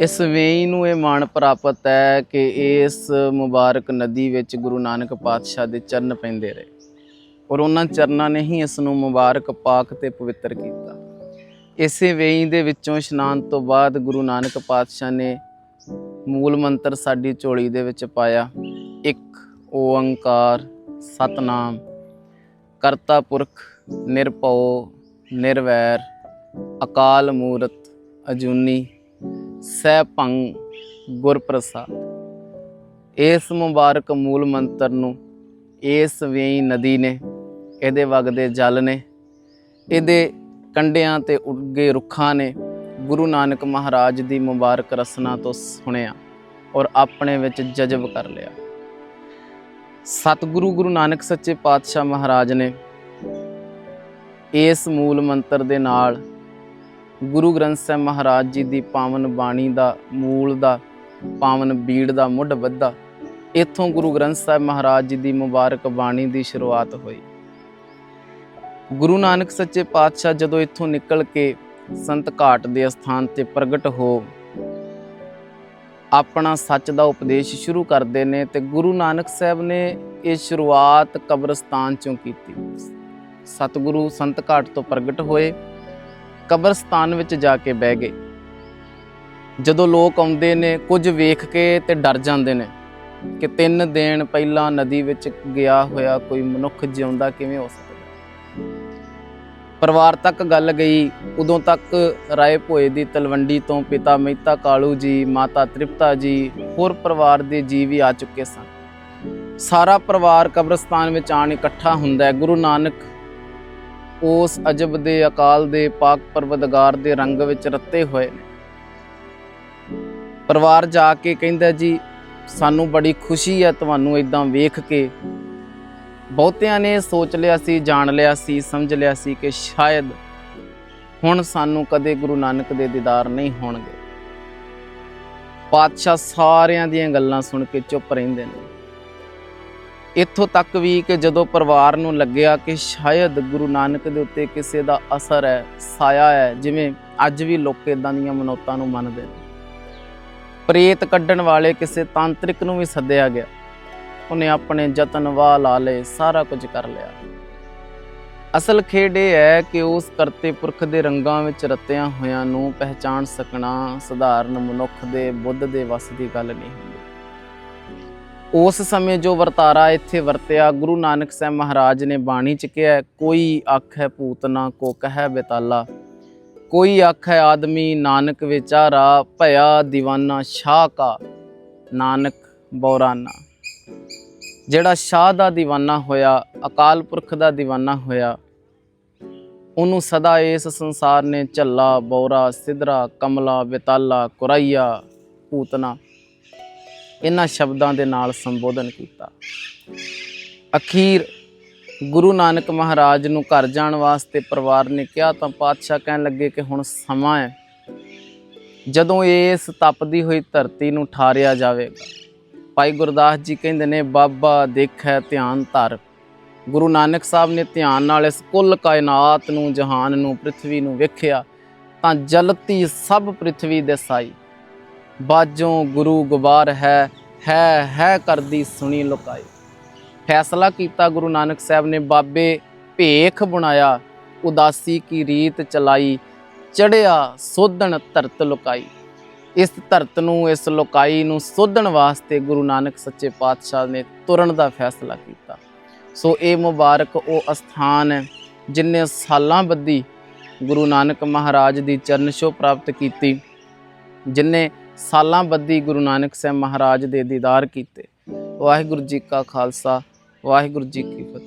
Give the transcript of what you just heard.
ਇਸ ਵੇਈ ਨੂੰ ਇਹ ਮਾਣ ਪ੍ਰਾਪਤ ਹੈ ਕਿ ਇਸ ਮੁਬਾਰਕ ਨਦੀ ਵਿੱਚ ਗੁਰੂ ਨਾਨਕ ਪਾਤਸ਼ਾਹ ਦੇ ਚਰਨ ਪੈਂਦੇ ਰਹੇ। ਔਰ ਉਹਨਾਂ ਚਰਨਾਂ ਨੇ ਹੀ ਇਸ ਨੂੰ ਮੁਬਾਰਕ ਪਾਕ ਤੇ ਪਵਿੱਤਰ ਕੀਤਾ। ਇਸੇ ਵੇਈ ਦੇ ਵਿੱਚੋਂ ਇਸ਼ਨਾਨ ਤੋਂ ਬਾਅਦ ਗੁਰੂ ਨਾਨਕ ਪਾਤਸ਼ਾਹ ਨੇ ਮੂਲ ਮੰਤਰ ਸਾਡੀ ਝੋਲੀ ਦੇ ਵਿੱਚ ਪਾਇਆ, ਇੱਕ ਓੰਕਾਰ ਸਤਨਾਮ, ਕਰਤਾ ਪੁਰਖ ਨਿਰਭਉ ਨਿਰਵੈਰ, ਅਕਾਲ ਮੂਰਤ ਅਜੂਨੀ ਸਹਿ ਭੰਗ ਗੁਰ ਇਸ ਮੁਬਾਰਕ ਮੂਲ ਮੰਤਰ ਨੂੰ ਇਸ ਵੇਈ ਨਦੀ ਨੇ, ਇਹਦੇ ਵਗਦੇ ਜਲ ਨੇ, ਇਹਦੇ ਕੰਡਿਆਂ ਤੇ ਉੱਗੇ ਰੁੱਖਾਂ ਨੇ ਗੁਰੂ ਨਾਨਕ ਮਹਾਰਾਜ ਦੀ ਮੁਬਾਰਕ ਰਸਨਾ ਤੋਂ ਸੁਣਿਆ ਔਰ ਆਪਣੇ ਵਿੱਚ ਜਜ਼ਬ ਕਰ ਲਿਆ। ਸਤਿਗੁਰੂ ਗੁਰੂ ਨਾਨਕ ਸੱਚੇ ਪਾਤਸ਼ਾਹ ਮਹਾਰਾਜ ਨੇ ਇਸ ਮੂਲ ਮੰਤਰ ਦੇ ਨਾਲ ਗੁਰੂ ਗ੍ਰੰਥ ਸਾਹਿਬ ਮਹਾਰਾਜ ਜੀ ਦੀ ਪਾਵਨ ਬਾਣੀ ਦਾ ਮੂਲ ਦਾ, ਪਾਵਨ ਬੀੜ ਦਾ, ਮੁੱਢ ਬੱਧਾ ਇੱਥੋਂ ਗੁਰੂ ਗ੍ਰੰਥ ਸਾਹਿਬ ਮਹਾਰਾਜ ਜੀ ਦੀ ਮੁਬਾਰਕ ਬਾਣੀ ਦੀ ਸ਼ੁਰੂਆਤ ਹੋਈ। ਗੁਰੂ ਨਾਨਕ ਸੱਚੇ ਪਾਤਸ਼ਾਹ ਜਦੋਂ ਇੱਥੋਂ ਨਿਕਲ ਕੇ ਸੰਤ ਘਾਟ ਦੇ ਸਥਾਨ ਤੇ ਪ੍ਰਗਟ ਹੋ, ਆਪਣਾ ਸੱਚ ਦਾ ਉਪਦੇਸ਼ ਸ਼ੁਰੂ ਕਰਦੇ ਨੇ ਤੇ ਗੁਰੂ ਨਾਨਕ ਸਾਹਿਬ ਨੇ ਇਹ ਸ਼ੁਰੂਆਤ ਕਬਰਸਤਾਨ ਚੋਂ ਕੀਤੀ। ਸਤਿਗੁਰੂ ਸੰਤ ਘਾਟ ਤੋਂ ਪ੍ਰਗਟ ਹੋਏ। ਕਬਰਸਤਾਨ ਵਿੱਚ ਜਾ ਕੇ ਬਹਿ ਗਏ। ਜਦੋਂ ਲੋਕ ਆਉਂਦੇ ਨੇ, ਕੁਝ ਵੇਖ ਕੇ ਤੇ ਡਰ ਜਾਂਦੇ ਨੇ ਕਿ ਤਿੰਨ ਦਿਨ ਪਹਿਲਾਂ ਨਦੀ ਵਿੱਚ ਗਿਆ ਹੋਇਆ ਕੋਈ ਮਨੁੱਖ ਜਿਉਂਦਾ ਕਿਵੇਂ ਹੋ ਸਕਦਾ ਪਰਿਵਾਰ ਤੱਕ ਗੱਲ ਗਈ। ਉਦੋਂ ਤੱਕ ਰਾਏ ਭੋਏ ਦੀ ਤਲਵੰਡੀ ਤੋਂ ਪਿਤਾ ਮਹਿਤਾ ਕਾਲੂ ਜੀ, ਮਾਤਾ ਤ੍ਰਿਪਤਾ ਜੀ, ਹੋਰ ਪਰਿਵਾਰ ਦੇ ਜੀ ਵੀ ਆ ਚੁੱਕੇ ਸਨ। ਸਾਰਾ ਪਰਿਵਾਰ ਕਬਰਸਤਾਨ ਵਿੱਚ ਆਣ ਇਕੱਠਾ ਹੁੰਦਾ ਹੈ। ਗੁਰੂ ਨਾਨਕ ਉਸ ਅਜਬ ਦੇ ਅਕਾਲ ਦੇ ਪਾਕ ਪਰਵਦਗਾਰ ਦੇ ਰੰਗ ਵਿੱਚ ਰੱਤੇ ਹੋਏ ਨੇ। ਪਰਿਵਾਰ ਜਾ ਕੇ ਕਹਿੰਦਾ, ਜੀ, ਸਾਨੂੰ ਬੜੀ ਖੁਸ਼ੀ ਹੈ ਤੁਹਾਨੂੰ ਇਦਾਂ ਵੇਖ ਕੇ। ਬਹੁਤਿਆਂ ਨੇ ਸੋਚ ਲਿਆ ਸੀ, ਜਾਣ ਲਿਆ ਸੀ, ਸਮਝ ਲਿਆ ਸੀ ਕਿ ਸ਼ਾਇਦ ਹੁਣ ਸਾਨੂੰ ਕਦੇ ਗੁਰੂ ਨਾਨਕ ਦੇ ਦੀਦਾਰ ਨਹੀਂ ਹੋਣਗੇ। ਪਾਤਸ਼ਾਹ ਸਾਰਿਆਂ ਦੀਆਂ ਗੱਲਾਂ ਸੁਣ ਕੇ ਚੁੱਪ ਰਹਿੰਦੇ ਨੇ। ਇੱਥੋਂ ਤੱਕ ਵੀ ਕਿ ਜਦੋਂ ਪਰਿਵਾਰ ਨੂੰ ਲੱਗਿਆ ਕਿ ਸ਼ਾਇਦ ਗੁਰੂ ਨਾਨਕ ਦੇ ਉੱਤੇ ਕਿਸੇ ਦਾ ਅਸਰ ਹੈ, ਸਾਇਆ ਹੈ, ਜਿਵੇਂ ਅੱਜ ਵੀ ਲੋਕ ਇਦਾਂ ਦੀਆਂ ਮਨੌਤਾਂ ਨੂੰ ਮੰਨਦੇ ਨੇ। ਪ੍ਰੇਤ ਕੱਢਣ ਵਾਲੇ ਕਿਸੇ ਤਾਂਤਰਿਕ ਨੂੰ ਵੀ ਸੱਦਿਆ ਗਿਆ। ਉਹਨੇ ਆਪਣੇ ਯਤਨ ਵਾਹ ਲਾ ਲਏ, ਸਾਰਾ ਕੁਝ ਕਰ ਲਿਆ। ਅਸਲ ਖੇਡ ਇਹ ਹੈ ਕਿ ਉਸ ਕਰਤੇ ਪੁਰਖ ਦੇ ਰੰਗਾਂ ਵਿੱਚ ਰਤਿਆਂ ਹੋਇਆਂ ਨੂੰ ਪਹਿਚਾਣ ਸਕਣਾ ਸਧਾਰਨ ਮਨੁੱਖ ਦੇ ਬੁੱਧ ਦੇ ਵੱਸ ਦੀ ਗੱਲ ਨਹੀਂ ਹੁੰਦੀ। ਉਸ ਸਮੇਂ ਜੋ ਵਰਤਾਰਾ ਇੱਥੇ ਵਰਤਿਆ, ਗੁਰੂ ਨਾਨਕ ਸਾਹਿਬ ਮਹਾਰਾਜ ਨੇ ਬਾਣੀ ਚ ਕਿਹਾ ਕੋਈ ਅੱਖ ਹੈ ਪੂਤਨਾ ਕੋ ਕਹੈ ਬਿਤਾਲਾ, ਕੋਈ ਅੱਖ ਹੈ ਆਦਮੀ ਨਾਨਕ ਵਿਚਾਰਾ, ਭਇਆ دیਵਾਨਾ ਸ਼ਾਹ ਕਾ, ਨਾਨਕ ਬੋਰਾਨਾ। ਜਿਹੜਾ ਸ਼ਾਹ ਦਾ دیਵਾਨਾ ਹੋਇਆ, ਅਕਾਲ ਪੁਰਖ ਦਾ دیਵਾਨਾ ਹੋਇਆ, ਉਹਨੂੰ ਸਦਾ ਇਸ ਸੰਸਾਰ ਨੇ ਝੱਲਾ, ਬੋਰਾ, ਸਿਧਰਾ, ਕਮਲਾ, ਬਿਤਾਲਾ, ਕੁਰਈਆ ਪੂਤਨਾ ਇਹਨਾਂ ਸ਼ਬਦਾਂ ਦੇ ਨਾਲ ਸੰਬੋਧਨ ਕੀਤਾ। ਅਖੀਰ ਗੁਰੂ ਨਾਨਕ ਮਹਾਰਾਜ ਨੂੰ ਘਰ ਜਾਣ ਵਾਸਤੇ ਪਰਿਵਾਰ ਨੇ ਕਿਹਾ ਤਾਂ ਪਾਤਸ਼ਾਹ ਕਹਿਣ ਲੱਗੇ ਕਿ ਹੁਣ ਸਮਾਂ ਹੈ, ਜਦੋਂ ਇਸ ਤਪਦੀ ਹੋਈ ਧਰਤੀ ਨੂੰ ਠਾਰਿਆ ਜਾਵੇਗਾ। ਭਾਈ ਗੁਰਦਾਸ ਜੀ ਕਹਿੰਦੇ ਨੇ, ਬਾਬਾ, ਦੇਖੈ ਧਿਆਨ ਧਰ। ਗੁਰੂ ਨਾਨਕ ਸਾਹਿਬ ਨੇ ਧਿਆਨ ਨਾਲ ਇਸ ਕੁੱਲ ਕਾਇਨਾਤ ਨੂੰ, ਜਹਾਨ ਨੂੰ ਪ੍ਰithvi ਨੂੰ ਵੇਖਿਆ ਤਾਂ ਜਲਤੀ ਸਭ ਪ੍ਰithvi ਦੇ ਸਾਈ। ਬਾਜੋਂ ਗੁਰੂ ਗਵਾਰ ਹੈ ਹੈ ਹੈ ਕਰਦੀ ਸੁਣੀ ਲੁਕਾਈ। ਫੈਸਲਾ ਕੀਤਾ ਗੁਰੂ ਨਾਨਕ ਸਾਹਿਬ ਨੇ ਬਾਬੇ ਭੇਖ ਬਣਾਇਆ, ਉਦਾਸੀ ਕੀ ਰੀਤ ਚਲਾਈ, ਚੜਿਆ ਸੋਧਣ ਧਰਤ ਲੁਕਾਈ। ਇਸ ਧਰਤ ਨੂੰ, ਇਸ ਲੁਕਾਈ ਨੂੰ ਸੋਧਣ ਵਾਸਤੇ ਗੁਰੂ ਨਾਨਕ ਸੱਚੇ ਪਾਤਸ਼ਾਹ ਨੇ ਤੁਰਨ ਦਾ ਫੈਸਲਾ ਕੀਤਾ। ਸੋ ਇਹ ਮੁਬਾਰਕ ਉਹ ਅਸਥਾਨ ਹੈ ਜਿਨੇ ਸਾਲਾਂ ਬੱਧੀ ਗੁਰੂ ਨਾਨਕ ਮਹਾਰਾਜ ਦੀ ਚਰਨ ਛੋਹ ਪ੍ਰਾਪਤ ਕੀਤੀ, ਜਿਨੇ ਸਾਲਾਂ ਬੱਧੀ ਗੁਰੂ ਨਾਨਕ ਸਾਹਿਬ ਮਹਾਰਾਜ ਦੇ ਦੀਦਾਰ ਕੀਤੇ। ਵਾਹਿਗੁਰੂ ਜੀ ਕਾ ਖਾਲਸਾ, ਵਾਹਿਗੁਰੂ ਜੀ ਕੀ ਫਤਿਹ।